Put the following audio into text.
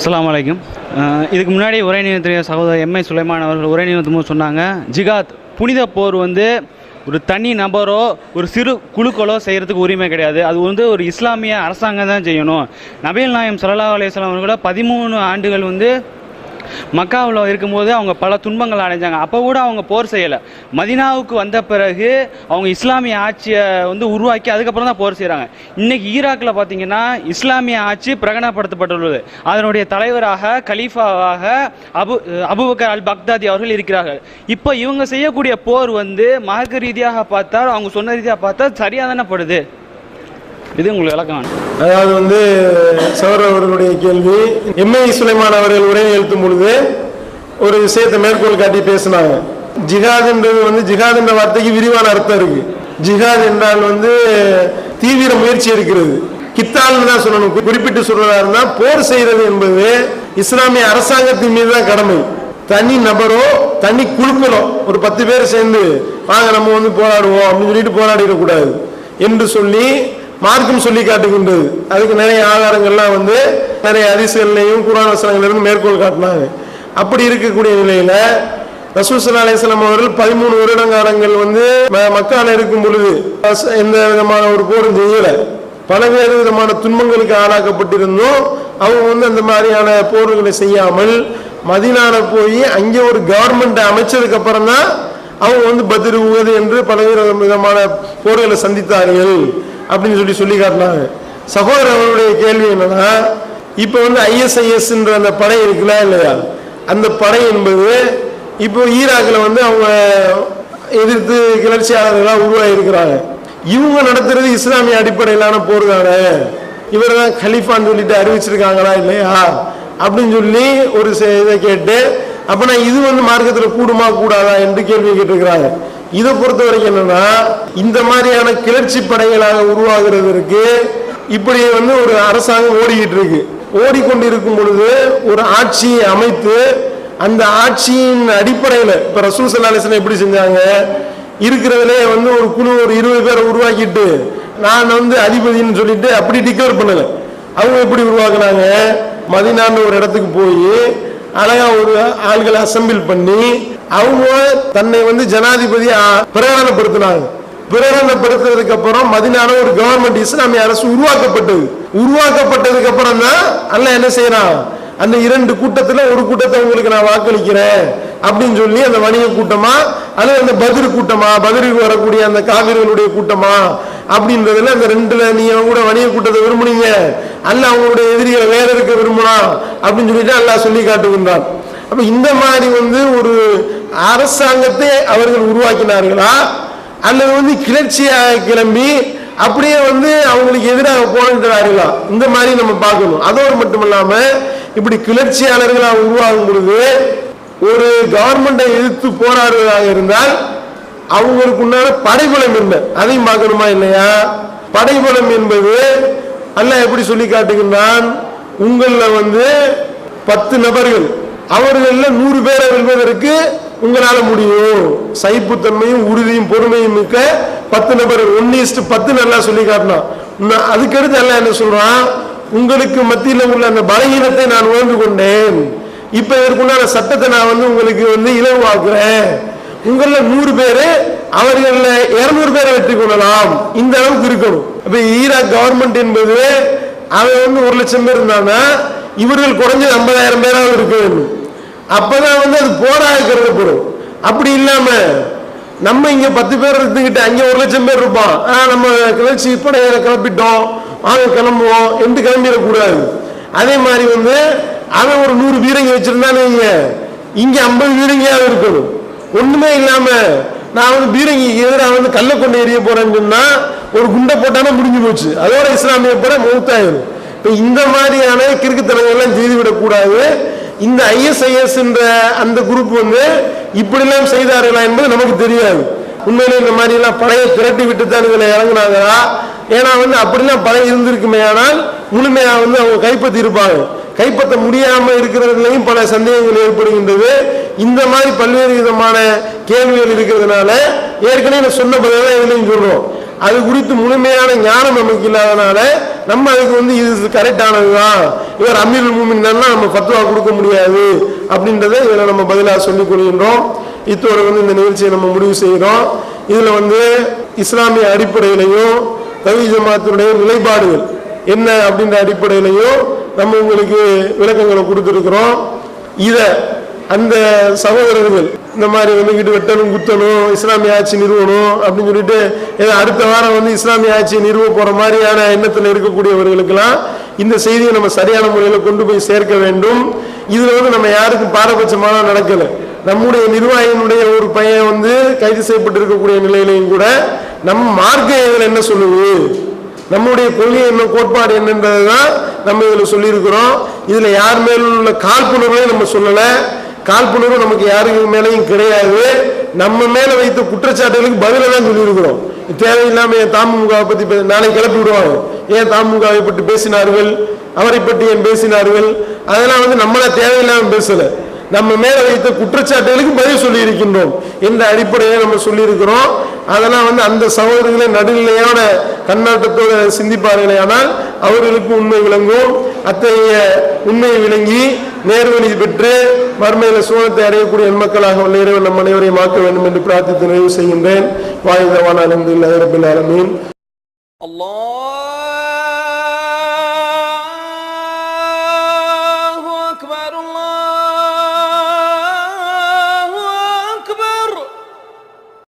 அஸ்லாம் வலைக்கும் இதுக்கு முன்னாடி உரை நிறுத்திய சகோதரர் எம்ஐ சுலைமான் அவர்கள் உரை சொன்னாங்க ஜிகாத் புனித போர் வந்து ஒரு தனி நபரோ ஒரு சிறு குழுக்களோ செய்கிறதுக்கு உரிமை கிடையாது. அது வந்து ஒரு இஸ்லாமிய அரசாங்கம் தான் செய்யணும். நபீல் நாயம் சல்லா அலையம் அவர்களோட பதிமூணு ஆண்டுகள் வந்து மக்காவில் இருக்கும்போது அவங்க பல துன்பங்கள் அடைஞ்சாங்க. அப்போ கூட அவங்க போர் செய்யலை. மதினாவுக்கு வந்த பிறகு அவங்க இஸ்லாமிய ஆட்சியை வந்து உருவாக்கி அதுக்கப்புறம் தான் போர் செய்கிறாங்க இன்னைக்கு ஈராக்கில் பார்த்தீங்கன்னா இஸ்லாமிய ஆட்சி பிரகடனப்படுத்தப்பட்டுள்ளது. அதனுடைய தலைவராக கலீஃபாவாக Abu Abu Bakr al Baghdadi அவர்கள் இருக்கிறார்கள். இப்போ இவங்க செய்யக்கூடிய போர் வந்து மார்க்க ரீதியாக பார்த்தால் அவங்க சொன்ன ரீதியாக பார்த்தா சரியாக தானே படுது. இது உங்களுக்கு விளக்கம் அதாவது வந்து சவர் அவர்களுடைய கேள்வி எம்ஏ சுலைமான் அவர்கள் உரை எழுத்தும் பொழுது ஒரு விஷயத்தை மேற்கோள் காட்டி பேசினாங்க. ஜிகாதுன்றது வந்து ஜிஹாத் என்ற வார்த்தைக்கு விரிவான அர்த்தம் இருக்கு. ஜிகாத் என்றால் வந்து தீவிர முயற்சி இருக்கிறது கித்தால்னு தான் சொல்லணும். குறிப்பிட்டு சொல்றதா இருந்தா போர் செய்யறது என்பது இஸ்லாமிய அரசாங்கத்தின் மீது தான் கடமை. தனி நபரோ தனி குழுக்களோ ஒரு பத்து பேர் சேர்ந்து வாங்க நம்ம வந்து போராடுவோம் அப்படின்னு சொல்லிட்டு போராடிடக்கூடாது. என்று சொல்லி மார்க்கம் சொல்லி காட்டுகின்றது. அதுக்கு நிறைய ஆதாரங்கள்லாம் வந்து நிறைய அதிசயங்களையும் குரான் வசனங்கள்லேருந்து மேற்கோள் காட்டினாங்க. அப்படி இருக்கக்கூடிய நிலையில ரசூசல்லா அலிஸ்லாம் அவர்கள் பதிமூணு வருடங்காலங்கள் வந்து ம- மக்கால இருக்கும் பொழுது எந்த விதமான ஒரு போரும் செய்யல. பலவேறு விதமான துன்பங்களுக்கு ஆளாக்கப்பட்டிருந்தும். அவங்க வந்து அந்த மாதிரியான போர்களை செய்யாமல் மதினால போய் அங்கே ஒரு கவர்மெண்ட் அமைச்சதுக்கு அப்புறம் தான் அவங்க வந்து பதிர் உகது என்று பலவேறு விதமான போர்களை சந்தித்தார்கள். அப்படின்னு சொல்லி சொல்லி காட்டினாங்க. சகோதரர் அவருடைய கேள்வி என்னன்னா இப்போ வந்து ஐஎஸ்ஐஎஸ்ன்ற அந்த படை இருக்குல்ல இல்லையா? அந்த படை என்பது இப்போ ஈராக்கில் வந்து அவங்க எதிர்த்து கிளர்ச்சியாளர்களாக உருவாகியிருக்கிறாங்க இவங்க நடத்துறது இஸ்லாமிய அடிப்படையிலான போர் தானே இவர் தான் கலிஃபான்னு சொல்லிட்டு அறிவிச்சிருக்காங்களா இல்லையா? அப்படின்னு சொல்லி ஒரு இதை கேட்டு அப்பனா இது வந்து மார்க்கத்தில் கூடுமா கூடாதா என்று கேள்வி கேட்டிருக்கிறாங்க. இதை பொறுத்த வரைக்கும் என்னன்னா இந்த மாதிரியான கிளர்ச்சி படைகளாக உருவாகிறதற்கு இப்படி வந்து ஒரு அரசாங்கம் ஓடிக்கிட்டு இருக்கு. ஓடிக்கொண்டிருக்கும் பொழுது ஒரு ஆட்சியை அமைத்து அந்த ஆட்சியின் அடிப்படையில் இப்ப ரசூல் சல்லா எப்படி செஞ்சாங்க? இருக்கிறதுலே வந்து ஒரு குழு ஒரு இருபது பேரை உருவாக்கிட்டு நான் வந்து அதிபதின்னு சொல்லிட்டு அப்படி டிக்ளேர் பண்ணல. அவங்க எப்படி உருவாக்குனாங்க? மதினான்னு ஒரு இடத்துக்கு போய் அழகா ஒரு ஆள்களை அசம்பிள் பண்ணி அவங்க தன்னை வந்து ஜனாதிபதி பிரகடனப்படுத்தினாங்க. பிரகடனப்படுத்துறதுக்கு அப்புறம் மதினான ஒரு கவர்மெண்ட் இஸ்லாமிய அரசு உருவாக்கப்பட்டது. உருவாக்கப்பட்டதுக்கு அப்புறம் தான் அல்ல என்ன செய்யறான்? அந்த இரண்டு கூட்டத்துல ஒரு கூட்டத்தை உங்களுக்கு நான் வாக்களிக்கிறேன் அப்படின்னு சொல்லி அந்த வணிக கூட்டமா அல்லது அந்த பதிர் கூட்டமா பதிருக்கு வரக்கூடிய அந்த காவிரிகளுடைய கூட்டமா அப்படின்றதுல அந்த ரெண்டுல நீங்க கூட வணிக கூட்டத்தை விரும்புனீங்க. அல்ல அவங்களுடைய எதிரிகளை வேற இருக்க விரும்பலாம் அப்படின்னு சொல்லிட்டு அல்லா சொல்லி காட்டுகின்றான். அப்ப இந்த மாதிரி வந்து ஒரு அரசாங்கத்தை அவர்கள் உருவாக்கினார்களா? அல்லது வந்து கிளர்ச்சியாக கிளம்பி அப்படியே வந்து அவங்களுக்கு எதிராக போராடுகிறார்களா? இந்த மாதிரி நம்ம பார்க்கணும். அதோடு மட்டும் இல்லாம இப்படி கிளர்ச்சியாளர்களாக உருவாகும் பொழுது ஒரு கவர்மெண்டை எதிர்த்து போராடுவதாக இருந்தால் அவங்களுக்கு உண்டான படைபலம் என்ன? அதையும் பார்க்கணுமா இல்லையா? படைபலம் என்பது அல்ல எப்படி சொல்லி காட்டுகின்றான்? உங்களில் வந்து பத்து நபர்கள் அவர்களில் நூறு பேரை வெல்வதற்கு உங்களால் முடியும். சைப்புத்தன்மையும் உறுதியும் பொறுமையும் மிக்க பத்து நபர்கள் ஒன்னு பத்து நல்லா சொல்லி காட்டினான். அதுக்கடுத்து எல்லாம் என்ன சொல்றான்? உங்களுக்கு மத்தியில் உள்ள அந்த பலகீனத்தை நான் உணர்ந்து கொண்டேன். இப்போ இதற்குண்டான சட்டத்தை நான் வந்து உங்களுக்கு வந்து இலவாக்குறேன் உங்கள நூறு பேரு அவர்களில் இருநூறு பேரை வெற்றி கொள்ளலாம். இந்த அளவுக்கு இருக்கணும். இப்ப ஈராக் கவர்மெண்ட் என்பது அவன் வந்து ஒரு லட்சம் பேர் இருந்தானா இவர்கள் குறைஞ்சது ஐம்பதாயிரம் பேராக இருக்க வேண்டும். அப்பதான் வந்து அது போராக கருதப்படும். அப்படி இல்லாம நம்ம இங்க பத்து பேர் இருந்துகிட்டு அங்கே ஒரு லட்சம் பேர் இருப்பான். ஆ, நம்ம கிளர்ச்சி இப்போ கிளப்பிட்டோம். வாங்க கிளம்புவோம் என்று கிளம்பிடக்கூடாது. அதே மாதிரி வந்து அவன் ஒரு நூறு பீரங்கி வச்சிருந்தானே இங்க இங்க ஐம்பது பீரங்கியாவது இருக்கணும். ஒண்ணுமே இல்லாம நான் வந்து பீரங்கிக்கு எதிராக வந்து கல்ல கொண்டு எறிய போறேன்னு சொன்னா ஒரு குண்டை போட்டானா முடிஞ்சு போச்சு. அதோட இஸ்லாமிய போட மௌத்தாயிரும். இப்ப இந்த மாதிரியான கிறுக்குத்தனங்கள் எல்லாம் செய்து விடக்கூடாது. இந்த ஐஎஸ்ஐஎஸ் என்ற அந்த குரூப் வந்து இப்படிலாம் செய்தார்களா என்பது நமக்கு தெரியாது. உண்மையிலே இந்த மாதிரி எல்லாம் பழைய திரட்டி விட்டு தான் இதுல இறங்குனாங்களா? ஏன்னா வந்து அப்படிலாம் பழைய இருந்திருக்குமே ஆனால் முழுமையா வந்து அவங்க கைப்பற்றி இருப்பாங்க கைப்பற்ற முடியாமல் இருக்கிறதுலையும் பல சந்தேகங்கள் ஏற்படுகின்றது. இந்த மாதிரி பல்வேறு விதமான கேள்விகள் இருக்கிறதுனால ஏற்கனவே நான் சொன்ன பதிலாக இதுலையும் சொல்கிறோம் அது குறித்து முழுமையான ஞானம் நமக்கு இல்லாதனால நம்ம அதுக்கு வந்து இது கரெக்டானது தான் இவர் அமீர் மூமின் நம்ம ஃபத்வா கொடுக்க முடியாது அப்படின்றத இதில் நம்ம பதிலாக சொல்லிக் கொள்கின்றோம். இத்தோடு வந்து இந்த நிகழ்ச்சியை நம்ம முடிவு செய்கிறோம். இதில் வந்து இஸ்லாமிய அடிப்படையிலையும் தவி ஜமாத்தினுடைய நிலைப்பாடுகள் என்ன அப்படின்ற அடிப்படையிலையும் நம்ம உங்களுக்கு விளக்கங்களை கொடுத்துருக்குறோம். இதை அந்த சகோதரர்கள் இந்த மாதிரி வந்து வீட்டு வெட்டணும் குத்தணும் இஸ்லாமிய ஆட்சி நிறுவனம் அப்படின்னு சொல்லிட்டு ஏதோ அடுத்த வாரம் வந்து இஸ்லாமிய ஆட்சியை நிறுவ போகிற மாதிரியான எண்ணத்தில் இருக்கக்கூடியவர்களுக்கெல்லாம் இந்த செய்தியை நம்ம சரியான முறையில் கொண்டு போய் சேர்க்க வேண்டும். இதில் வந்து நம்ம யாருக்கும் பாரபட்சமான நடக்கலை. நம்முடைய நிர்வாகியினுடைய ஒரு பையன் வந்து கைது செய்யப்பட்டு இருக்கக்கூடிய நிலையிலையும் கூட நம் மார்க்க இதில் என்ன சொல்லுது? நம்முடைய கொள்கை என்ன கோட்பாடு என்னன்றது தான் நம்ம இதில் சொல்லியிருக்கிறோம். இதில் யார் மேலும் உள்ள காழ்ப்புணர்வையும் நம்ம சொல்லலை. காழ்ப்புணர்வு நமக்கு யாருக்கு மேலேயும் கிடையாது. நம்ம மேலே வைத்த குற்றச்சாட்டுகளுக்கு பதில தான் சொல்லியிருக்கிறோம். தேவையில்லாமல் என் தாமுகாவை பற்றி நாளை கிளப்பி விடுவாங்க. ஏன் தாமுகாவை பற்றி பேசினார்கள்? அவரை பற்றி ஏன் பேசினார்கள்? அதெல்லாம் வந்து நம்மளால் தேவையில்லாமல் பேசலை. நம்ம மேலே வைத்த குற்றச்சாட்டுகளுக்கு பதில் சொல்லி இருக்கின்றோம் என்ற அடிப்படையை நம்ம சொல்லியிருக்கிறோம். அதெல்லாம் வந்து அந்த சகோதரர்களை நடுநிலையான கண்ணாட்டத்தோட சிந்திப்பார்களே ஆனால் அவர்களுக்கு உண்மை விளங்கும் அத்தகைய உண்மை விளங்கி நேர்வழி பெற்று மர்மையில சோழத்தை அடையக்கூடிய மக்களாக உள்ள இறைவன் நம் அனைவரையும் ஆக்க வேண்டும் என்று பிரார்த்தித்து நிறைவு செய்கின்றேன். வாயுதவான அலமதுல்லாஹ் ரபில் அலமீன் அல்லாஹ்